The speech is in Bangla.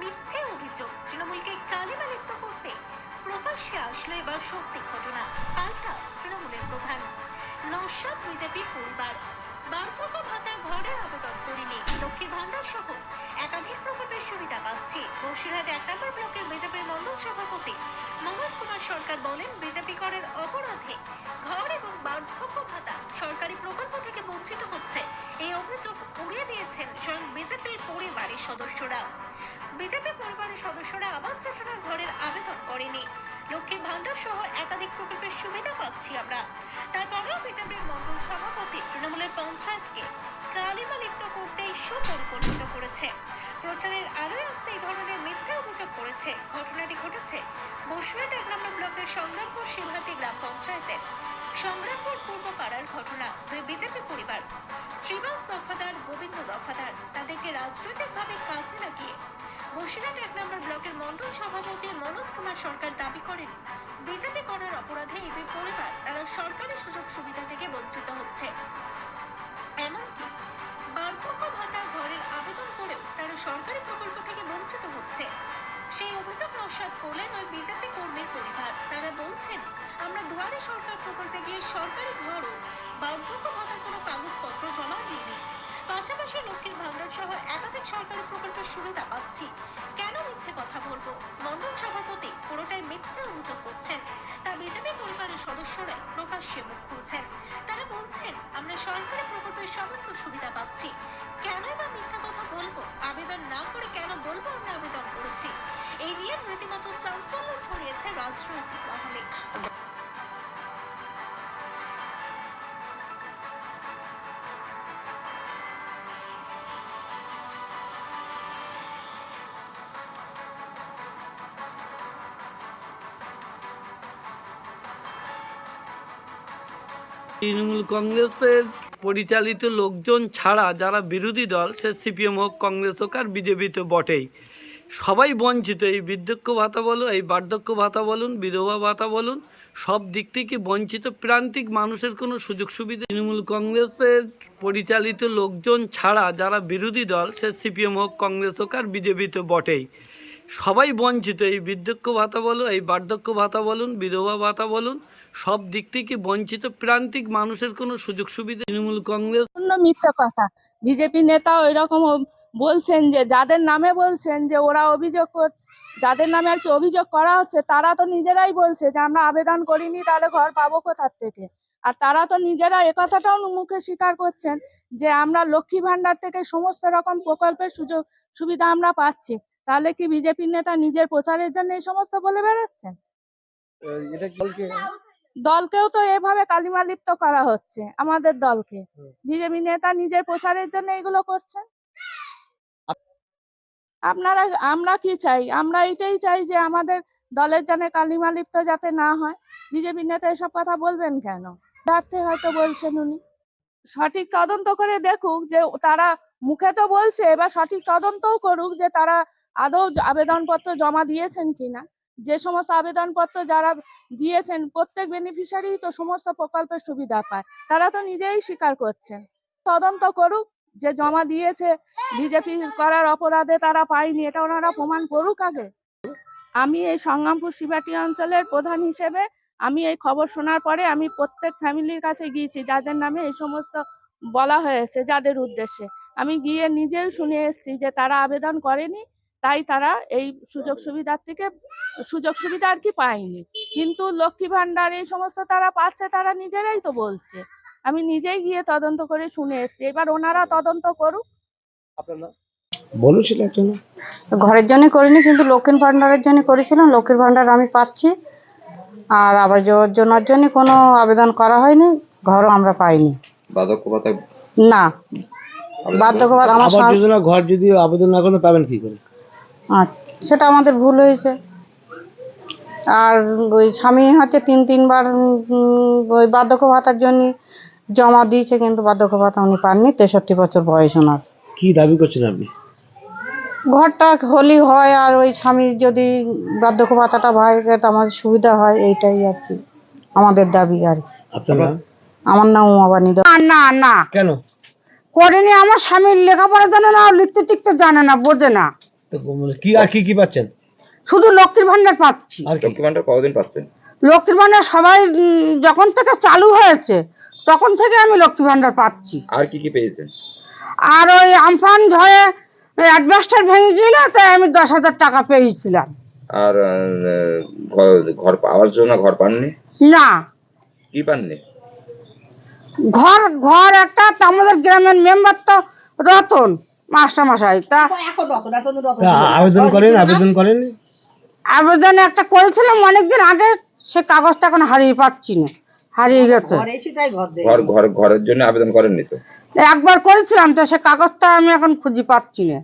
মিথ্যে অভিযোগ। তৃণমূলকে কালিমা লিপ্ত করতে প্রকাশ্যে আসলো এবার সত্যি ঘটনা। পাল্টা তৃণমূলের প্রধান। নস্বাদ বিজেপি পরিবার। বার্ধক্য ভাতা ঘরের আবেদন করিনি। লক্ষ্মীর ভান্ডার সহ একাধিক প্রকল্পের সুবিধা পাচ্ছি। বসিরহাট এক নম্বর ব্লকের বিজেপির মন্ডল সভাপতি মনোজ কুমার সরকার বলেন, বিজেপি করের অপরাধে ঘর এবং বার্ধক্য ভাতা সরকারি প্রকল্প থেকে বঞ্চিত হচ্ছে। এই অভিযোগ উড়িয়ে দিয়েছেন স্বয়ং বিজেপির পরিবারের সদস্যরা। বিজেপি পরিবারের সদস্যরা আবাস যোজনার ঘরের আবেদন করেনি। লক্ষ্মীর ভান্ডার সহ একাধিক প্রকল্পের সুবিধা পাচ্ছি আমরা। তারপরেও বিজেপির মন্ডল সভাপতি তৃণমূলের পঞ্চায়েতকে কালিমা লিপ্ত করতে সুপরিকল্পিত করেছে। প্রচারের আলোয় আসতে এই ধরনের মিথ্যা অভিযোগ করেছে। ঘটনাটি ঘটেছে বসিরহাট এক নম্বর ব্লকের সংগ্রামপুর শিবহাটি গ্রাম পঞ্চায়েতের। সংগ্রামপুর পূর্ব পাড়ার ঘটনা, দুই বিজেপি পরিবার, শ্রীবাস দফাদার, গোবিন্দ দফাদার, তাদেরকে রাজনৈতিকভাবে কাজে লাগিয়ে বসিরহাট এক নম্বর ব্লকের মন্ডল সভাপতি মনোজ কুমার সরকার দাবি করেন বিজেপি করার অপরাধে এই দুই পরিবার তারা সরকারি সুযোগ সুবিধা থেকে বঞ্চিত হচ্ছে। এমনকি বার্ধক্য ভাতা ঘরের আবেদন করেও তারা সরকারি প্রকল্প থেকে বঞ্চিত হচ্ছে। সেই অভিযোগ নস্বাত করলেন ওই বিজেপি কর্মীর পরিবার। তারা বলছেন, আমরা দুয়ারে সরকার প্রকল্পে গিয়ে সরকারি ঘরও বার্ধক্য ভাতার কোনো কাগজপত্র জমা দিইনি। পাশাপাশি লক্ষ্মীর ভান্ডার সহ একাধিক সরকারি প্রকল্পের সুবিধা পাচ্ছি। কেন মিথ্যে কথা বলব? মন্ডল সভাপতি পুরোটাই মিথ্যে অভিযোগ করছেন। তা বিজেপি পরিবারের সদস্যরাই প্রকাশ্যে মুখ খুলছেন। তারা বলছেন, আমরা সরকারি প্রকল্পের সমস্ত সুবিধা পাচ্ছি। কেনই বা মিথ্যা কথা বলব? আবেদন না করে কেন বলব আমরা আবেদন করেছি? এই নিয়ে রীতিমতো চাঞ্চল্য ছড়িয়েছে রাজনৈতিক মহলে। তৃণমূল কংগ্রেসের পরিচালিত লোকজন ছাড়া যারা বিরোধী দল, সে সিপিএম হোক, কংগ্রেস হোক আর বিজেপি তো বটেই। সবাই বঞ্চিত। এই বৃদ্ধক্য ভাতা বলুন, এই বার্ধক্য ভাতা বলুন, বিধবা ভাতা বলুন, সব দিক থেকে বঞ্চিত প্রান্তিক মানুষের কোনো সুযোগ সুবিধা তৃণমূল কংগ্রেসের পরিচালিত লোকজন ছাড়া যারা বিরোধী দল, সে সিপিএম হোক, কংগ্রেস হোক আর বিজেপি তো বটেই। সবাই বঞ্চিত। এই বৃদ্ধক্য ভাতা বলুন, এই বার্ধক্য ভাতা বলুন, বিধবা ভাতা বলুন সব দিক থেকে বঞ্চিত প্রান্তিক মানুষের কোনো সুযোগ সুবিধা তৃণমূল কংগ্রেস মিথ্যা কথা। বিজেপি নেতা ওই রকম বলছেন যে যাদের নামে বলছেন যে ওরা অভিযোগ করছে যাদের নামে আর কি অভিযোগ করা হচ্ছে তারা তো নিজেরাই বলছে যে আমরা আবেদন করিনি তাহলে ঘর পাবো কোথার থেকে? আর তারা তো নিজেরা একথাটাও মুখে স্বীকার করছেন যে আমরা লক্ষ্মী ভান্ডার থেকে সমস্ত রকম প্রকল্পের সুযোগ সুবিধা আমরা পাচ্ছি। তাহলে কি বিজেপির নেতা নিজের প্রচারের জন্য এই সমস্ত বলে বেড়াচ্ছেন? এটা দলকেও তো এভাবে কালিমা লিপ্ত করা হচ্ছে আমাদের দলকে। বিজেপি নেতা নিজের প্রচারের জন্য এগুলো করছেন আপনারা আমরা কি চাই? আমরা এটাই চাই যে আমাদের দলের জন্য কালিমা লিপ্ত যাতে না হয়। বিজেপি নেতা এসব কথা বলবেন কেন? স্বার্থে হয়তো বলছেন উনি। সঠিক তদন্ত করে দেখুক যে তারা মুখে তো বলছে এবার সঠিক তদন্তও করুক যে তারা আদৌ আবেদনপত্র জমা দিয়েছেন কিনা। যে সমস্ত আবেদনপত্র যারা দিয়েছেন, প্রত্যেক বেনিফিশিয়ারি তো সমস্ত প্রকল্পের সুবিধা পায়। তারা তো নিজেই স্বীকার করছেন। তদন্ত করুক, যে জমা দিয়েছে বিজেপি করার অপরাধে তারা পায়নি, এটা ওনারা প্রমাণ করুক আগে। আমি এই সংগ্রামপুর শিবাটি অঞ্চলের প্রধান হিসেবে, আমি এই খবর শোনার পরে আমি প্রত্যেক ফ্যামিলির কাছে গিয়েছি, যাদের নামে এই সমস্ত বলা হয়েছে, যাদের উদ্দেশ্যে। আমি গিয়ে নিজেও শুনে এসেছি যে তারা আবেদন করেনি তাই তারা এই সুযোগ সুবিধার থেকে সুযোগ সুবিধা আর কি পায়নি। কিন্তু লক্ষ্মী ভান্ডার এই সমস্ত তারা পাচ্ছে তারা নিজেরাই তো বলছে। আমি নিজেই গিয়ে তদন্ত করে শুনে এসেছি। এবার ওনারা তদন্ত করুক। বলেছিল ঘরের জন্য করিনি কিন্তু লক্ষ্মীর ভান্ডারের জন্য করেছিলাম। লক্ষ্মীর ভান্ডার আমি পাচ্ছি। আর আবাস যোজনার জন্য কোনো আবেদন করা হয়নি ঘরও আমরা পাইনি। না। বার্ধক্য আমার ঘর যদি আবেদন না করেন পাবেন কি করে? সেটা আমাদের ভুল হয়েছে। আর ওই স্বামী হচ্ছে তিন তিনবার ওই বার্ধক্য ভাতার জন্য জমা দিয়েছে কিন্তু বার্ধক্য ভাতা উনি পাননি তেষট্টি বছর বয়স ওনার। কি দাবি করছেন আপনি? ঘরটা হলি হয় আর ওই স্বামী যদি বার্ধক্য ভাতাটা ভাই তো আমাদের সুবিধা হয় এইটাই আর কি আমাদের দাবি আর কি। আমার নাম উমাবানি। না না কেন? করেনি আমার স্বামীর লেখাপড়া জানে না লিখতে টিখতে জানে না বোঝে না। কি আর কি কি পাচ্ছেন? শুধু লক্ষ্মীর ভান্ডার পাচ্ছি। আর কি? লক্ষ্মী ভান্ডার কতদিন পাচ্ছেন? লক্ষ্মীর ভান্ডার সবাই যখন থেকে চালু হয়েছে তখন থেকে আমি লক্ষ্মী ভান্ডার পাচ্ছি। আর কি কি পেয়েছেন? আর ওই আমফান ঝড়ে অ্যাডভাস্টার ভেঙে গেল তাই আমি দশ হাজার টাকা পেয়েছিলাম। আর ঘর- ঘর পাওয়ার জন্য ঘর পাননি? না। কি পাননি? ঘর ঘর একটা আমাদের গ্রামের মেম্বার তো রতন। মাস্টার মশাই তা আবেদন করেন আবেদন করেন আবেদন একটা করেছিলাম অনেকদিন আগে সে কাগজটা এখন হারিয়ে পাচ্ছি না হারিয়ে গেছে। ঘর ঘর ঘরের জন্য আবেদন করেননি তো? একবার করেছিলাম তো সে কাগজটা আমি এখন খুঁজে পাচ্ছি না।